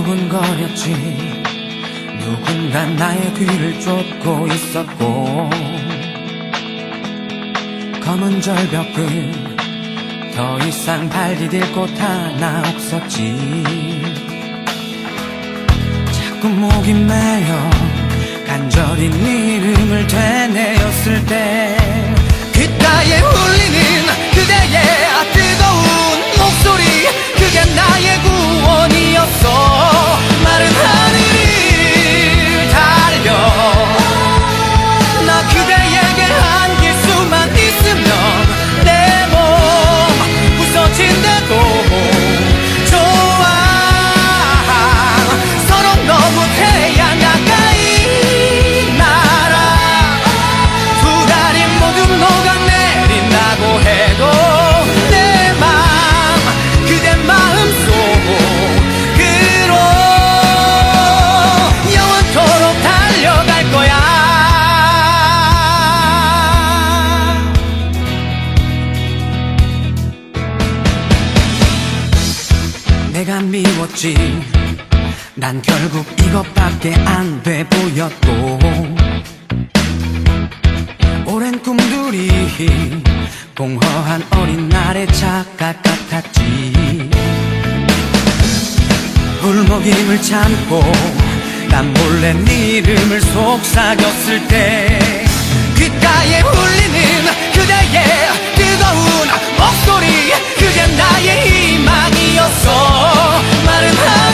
두근거렸지. 누군가 나의 뒤를 쫓고 있었고. 검은 절벽 끝더 이상 발 디딜 곳 하나 없었지. 자꾸 목이 메여 간절히 네 이름을 되뇌었을 때 귓가에 난 결국 이것밖에 안 돼 보였고. 오랜 꿈들이 공허한 어린 날의 착각 같았지. 울먹임을 참고 난 몰래 네 이름을 속삭였을 때 귓가에 울리는 그대의 뜨거운 목소리 그게 나의 희망이었어. 마른 하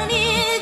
and